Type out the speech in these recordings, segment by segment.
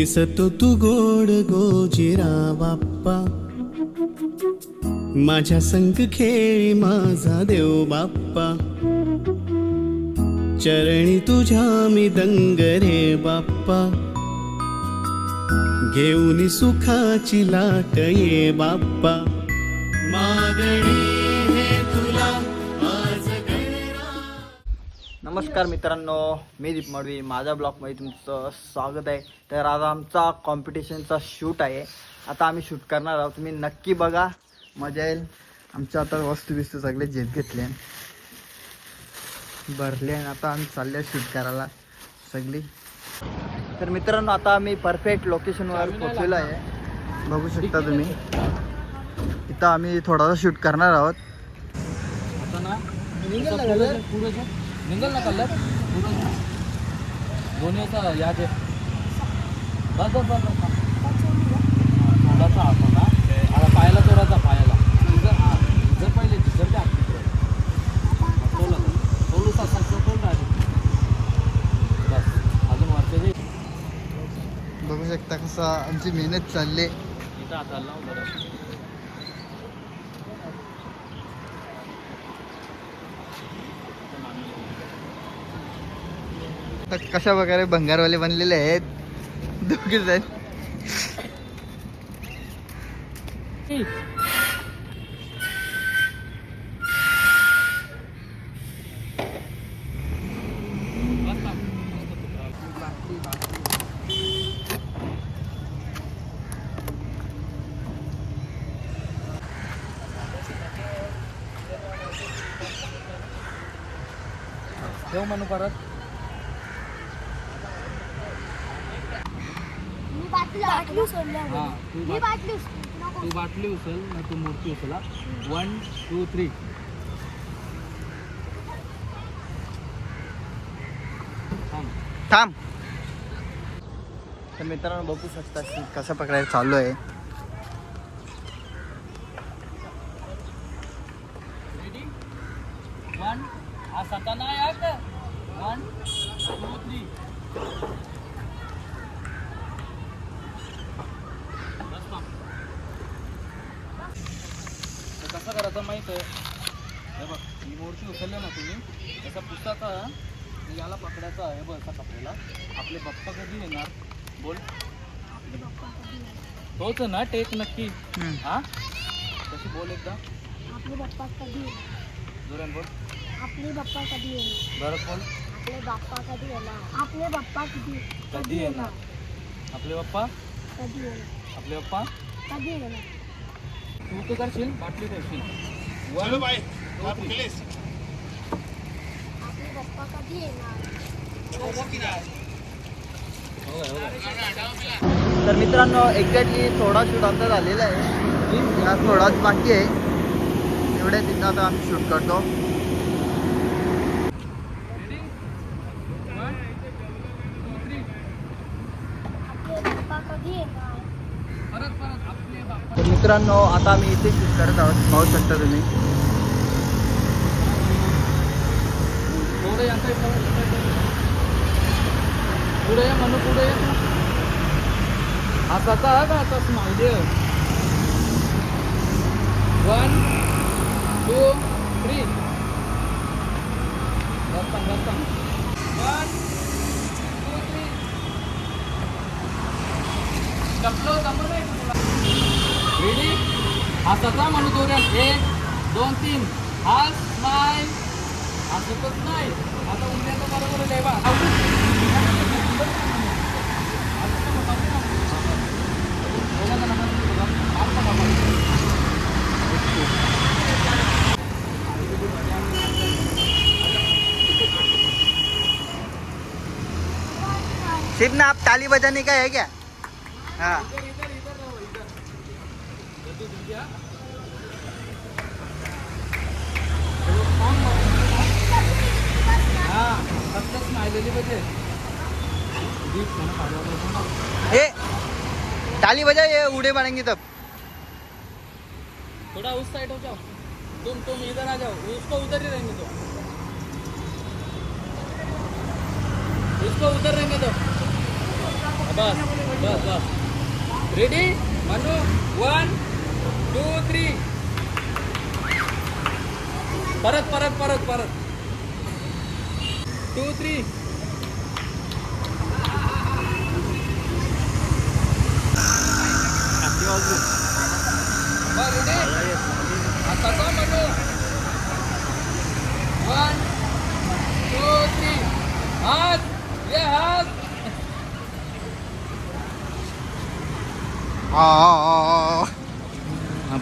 दिसतो तू गोड गोजिरा बाप्पा माझ्या संग खेळी माझा देव बाप्पा. चरणी तुझ्या मी दंग रे बाप्पा. घेऊन सुखाची लाट ये बाप्पा. मागणी नमस्कार मित्रांनो मी दीप मडवी माझ्या ब्लॉगमध्ये तुमचं स्वागत आहे. तर आज आमचा कॉम्पिटिशनचा शूट आहे. आता आम्ही शूट करणार आहोत. तुम्ही नक्की बघा. मजा येईल. आमच्या आता वस्तू बिस्तू सगळे झेप घेतले भरले आणि आता आम्ही चालले शूट करायला. सगळी. तर मित्रांनो आता आम्ही परफेक्ट लोकेशनवर पोचलेलो आहे. बघू शकता तुम्ही. इथं आम्ही थोडासा शूट करणार आहोत. आता ना निघल ना कलर पुरेसं दोन्हीचा या जे बस बस बस बस. थोडासा हात ना आता पायाला थोडासा पायाला. जर हा जर पहिले जर द्या बस. अजून वरचे बघू शकता कसं आमची मेहनत चालली. इथं हाताला लावून बरं आता कशा प्रकारे भंगारवाले बनलेले आहेत दोघे जण. ठेव म्हणू परत मी बाटली हां तू मी बाट- बाटली नको. तू बाटली उचल ना तू मूर्ती उचला. वन टू थ्री थांब. थांब. तर मित्रांनो बघू शकता की कशा प्रकारे चालू आहे रेडी वन हा सता नाही आहे का वन टू थ्री बस मग. तर कसं करायचं माहीत आहे हे बघ ही मूर्ती उचलली ना तुम्ही त्याचा पुस्तका पकडायचा आहे बघ असा पकडायला आपले बाप्पा कधी येणार? बोल. तोच ना टेक नक्की. हा? कशी बोल एकदा. आपले बाप्पा कधी येणार? जोरान बोल. आपले बाप्पा कधी येणार? बरं बोल. आपले बाप्पा कधी येणार? आपले बाप्पा कधी कधी येणार? आपले बाप्पा? कधी येणार? आपले बाप्पा? कधी येणार? तू तर करशील बाटली ठेवशील. वन थ्री आपले बाप्पा कधी येणार. तर मित्रांनो एक्झॅक्टली थोडा शूट आमचा झालेला आहे. हा थोडाच बाकी आहे. एवढ्या तिथं आता आम्ही शूट करतो. तर मित्रांनो आता आम्ही इथे शूट करत आहोत. पाहू शकता तुम्ही थोडं यांचा इथं- इथं- इथं. पुढे ये म्हणू पुढे ये. तू. हा स्वतः हा का आता स्माइली वन टू थ्री रस्ता रस्ता वन टू थ्री डबलो जमलं नाही. रेडी हा स्वतः म्हणू दोऱ्यात एक दोन तीन. हा स्माईल हा नाही. आता उद्याचं बरोबर लेवा. सिर्फ़ ना आप ताली बजाने का है क्या? हाँ। हा ए ताली बजा ये उड़े मारेंगे तब. थोड़ा उस साइड हो जाओ तुम तुम इधर आ जाओ. उसको उधर ही रहेंगे तो. उसको उधर रहेंगे तो. बस बस बस. Ready Manu one two three परत परत परत परत. टू थ्री रेडी आता का मनू वन टू थ्री हात ये हात हा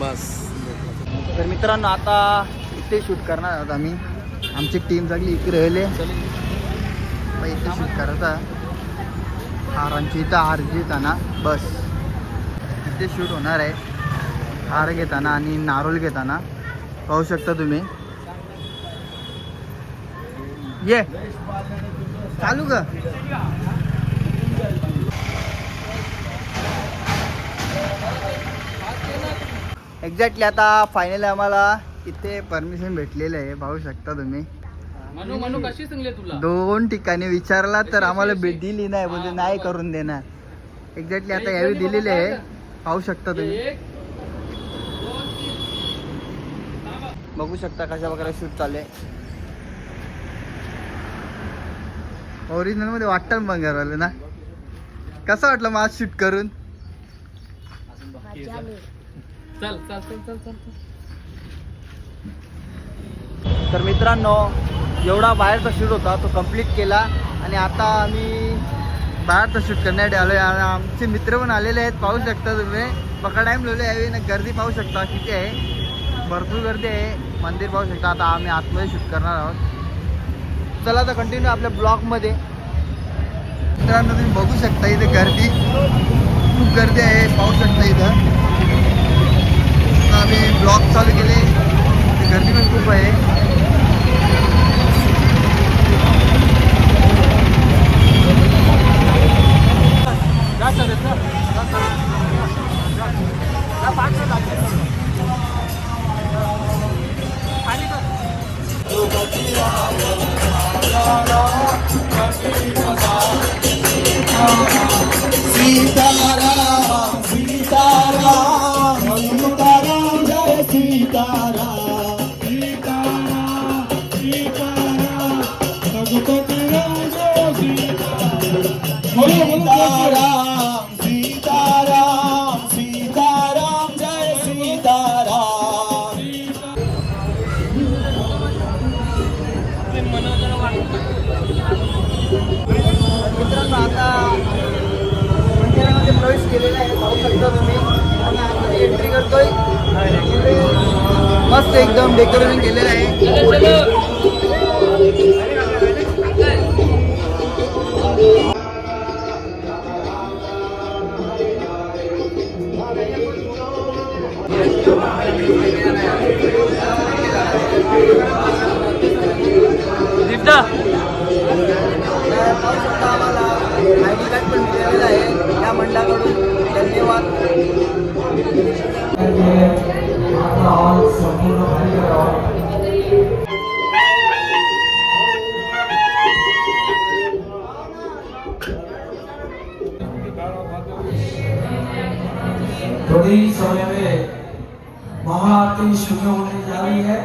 बस तर मित्रांनो आता इथे शूट करणार आहोत आम्ही. आमची टीम सगळी इकडे राहिले. इथे शूट करायचा हारांची इथं हार ना बस. इथे शूट होणार आहे. हार घेताना आणि नारोल घेताना. पाहू शकता तुम्ही. ये. चालू का एक्झॅक्टली आता फायनली आम्हाला इथे परमिशन भेटलेलं आहे. पाहू शकता तुम्ही. मनू मनू कशी सांगले तुला? दोन ठिकाणी विचारला तर आम्हाला भेट दिली नाही. बोलते नाही करून देणार. एक्झॅक्टली आता यावेळी दिलेली आहे. पाहू शकता तुम्ही. बघू शकता कशा प्रकारे शूट चालू आहे ओरिजिनलमध्ये वाटतं बंगारवाले ना. कसं वाटलं मग आज शूट करून. चल चल चल चल चल तर मित्रांनो एवढा बाहेरचा शूट होता तो कंप्लीट केला. आणि आता आम्ही बाहेरचा शूट करण्यासाठी आलो आहे आमचे मित्र पण आलेले आहेत. पाहू शकता तुम्ही. बका टाईम लावले आहे. ना गर्दी पाहू शकता. किती आहे? भरपूर गर्दी आहे. मंदिर पाहू शकता. आता आम्ही आतमध्ये शूट करणार आहोत. चला आता कंटिन्यू आपल्या ब्लॉगमध्ये मित्रांनो तुम्ही बघू शकता इथे गर्दी. खूप गर्दी आहे. पाहू शकता इथं. आम्ही ब्लॉग चालू केले. गर्दी पण खूप आहे. सीताराम सीताराम सीताराम जय सीताराम सीताराम सीताराम रघुपति राम जय सीताराम सीताराम मित्रांनो आता मंदिरामध्ये प्रवेश केलेला आहे. पाहू शकता तुम्ही. आणि आता एंट्री करतोय. मस्त एकदम डेकोरेशन केलेलं आहे. दीप्ता तर पाहू शकता आम्हाला आय डी कार्ड पण मिळालेलं आहे या मंडळाकडून धन्यवाद थोड़ी ही समय में महाआरती शुरू होने जा रही है।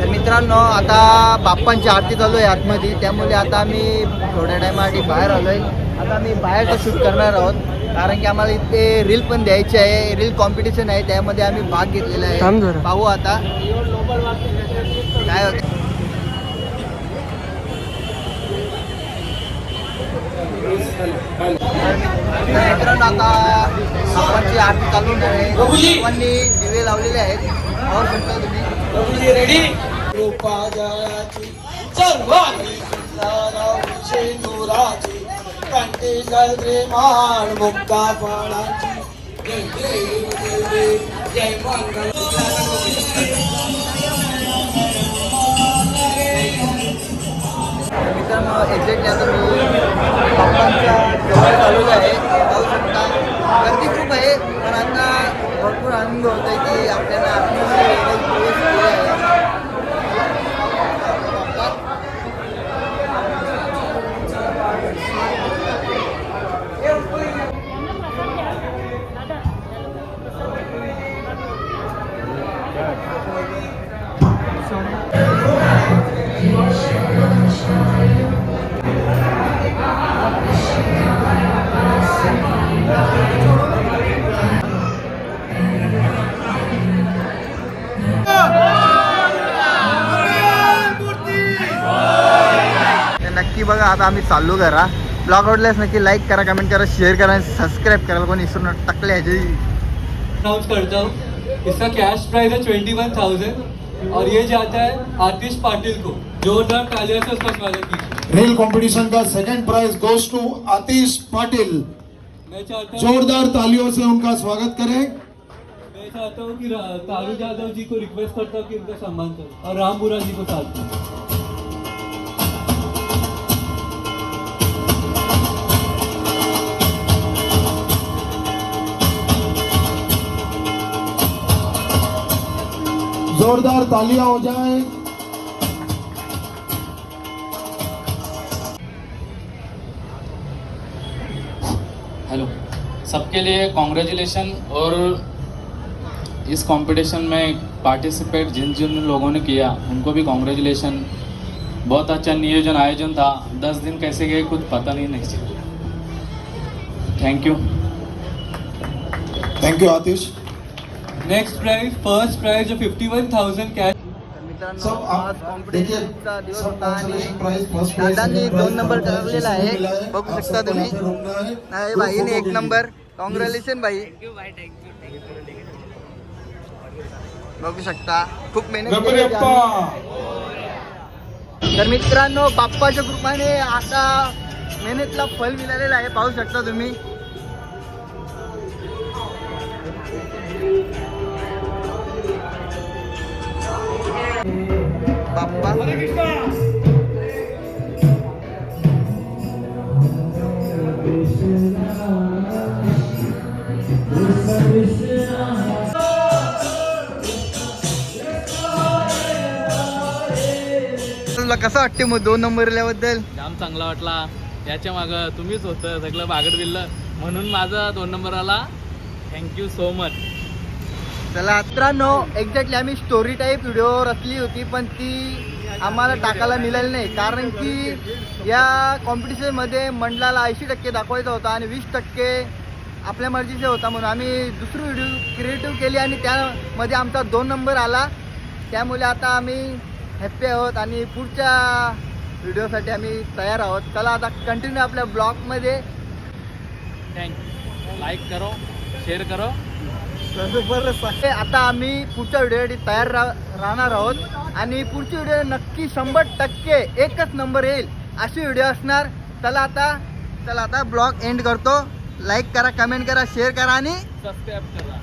तर मित्रांनो आता बाप्पांची आरती चालू आहे आतमध्ये. त्यामुळे आता आम्ही थोड्या टायमासाठी बाहेर आलो आहे आता आम्ही बाहेरचं शूट करणार आहोत. कारण की आम्हाला इथे रील पण द्यायची आहे रील कॉम्पिटिशन आहे त्यामध्ये आम्ही भाग घेतलेला आहे. पाहू आता. काय होतं? तर मित्रांनो आता आरती चालू होणार आहे. दिवे लावलेले आहेत. पाहू शकता तुम्ही. कृपा जयाची नुराची कंठी गजरे मान मुक्ता फळाची जय देव देव जय मंगल. एक्झॅक्टली आता मी बाप्पांच्या जवळ आहे. पाहू शकता गर्दी खूप आहे पण आता भरपूर आनंद होत आहे की आपल्याला आतमध्ये नक्की बघा आता आम्ही चालू करा ब्लॉग आवडल्यास नक्की लाईक करा कमेंट करा शेअर करा आणि सबस्क्राईब करायला कोणी इसरून टाकले ह्याची करतो इसका कॅश प्राईज आहे ट्वेंटी वन थाउजंड और ये जाता है आतिश पाटिल को जोरदार तालियों से उसका स्वागत कीजिए रेल कंपटीशन का second prize goes to Atish Patil. जोरदार तालियों से उनका स्वागत करें। मैं चाहता हूँ कि तारू यादव जी को रिक्वेस्ट करता हूँ कि उनका सम्मान करें और राम बुरा जी को साथ जोरदार तालियाँ हो जाए। हेलो सबके लिए कॉन्ग्रेचुलेशन और इस कंपटीशन में पार्टिसिपेट जिन जिन लोगों ने किया उनको भी कॉन्ग्रेचुलेशन बहुत अच्छा नियोजन आयोजन था। दस दिन कैसे गए कुछ पता नहीं नहीं चला thank you thank you Atish. Next prize first prize जो फिफ्टी वन थाउजेंड कैश तर मित्रांनो सब आप आज देखिए कॉम्पिटिशनचा दिवस होता आणि दोन नंबर ठरवलेला आहे. बघू शकता तुम्ही. नाही भाईने एक नंबर कॉंग्रॅच्युलेशन भाई. बघू शकता. खूप मेहनत केली. तर मित्रांनो बाप्पाच्या कृपाने आता मेहनतला फल मिळालेलं आहे. पाहू शकता तुम्ही. बाप्पा. तुला कसं वाटते मग दोन नंबरबद्दल जाम चांगला वाटला. याच्या मागं तुम्हीच होतं सगळं बागड बिल्लं म्हणून माझा दोन नंबर आला. थँक्यू सो मच चला मित्रांनो एक्झॅक्टली आम्ही स्टोरी टाईप व्हिडिओ रचली होती पण ती आम्हाला टाकायला मिळाली नाही. कारण की या कॉम्पिटिशनमध्ये मंडळाला ऐंशी टक्के दाखवायचा होता आणि वीस टक्के आपल्या मर्जीचा होता म्हणून आम्ही दुसरी व्हिडिओ क्रिएटिव्ह केली आणि त्यामध्ये आमचा दोन नंबर आला. त्यामुळे आता आम्ही हॅप्पी आहोत आणि पुढच्या व्हिडिओसाठी आम्ही तयार आहोत. चला आता कंटिन्यू आपल्या ब्लॉगमध्ये थँक्यू लाईक करो शेअर करो. आता आम्ही पुढच्या व्हिडिओसाठी तयार रा राहणार आहोत. आणि पुढची व्हिडिओ नक्की शंभर टक्के एकच नंबर येईल अशी व्हिडिओ असणार. चला आता चला आता ब्लॉग एंड करतो. लाईक करा कमेंट करा शेअर करा आणि सबस्क्राईब करा.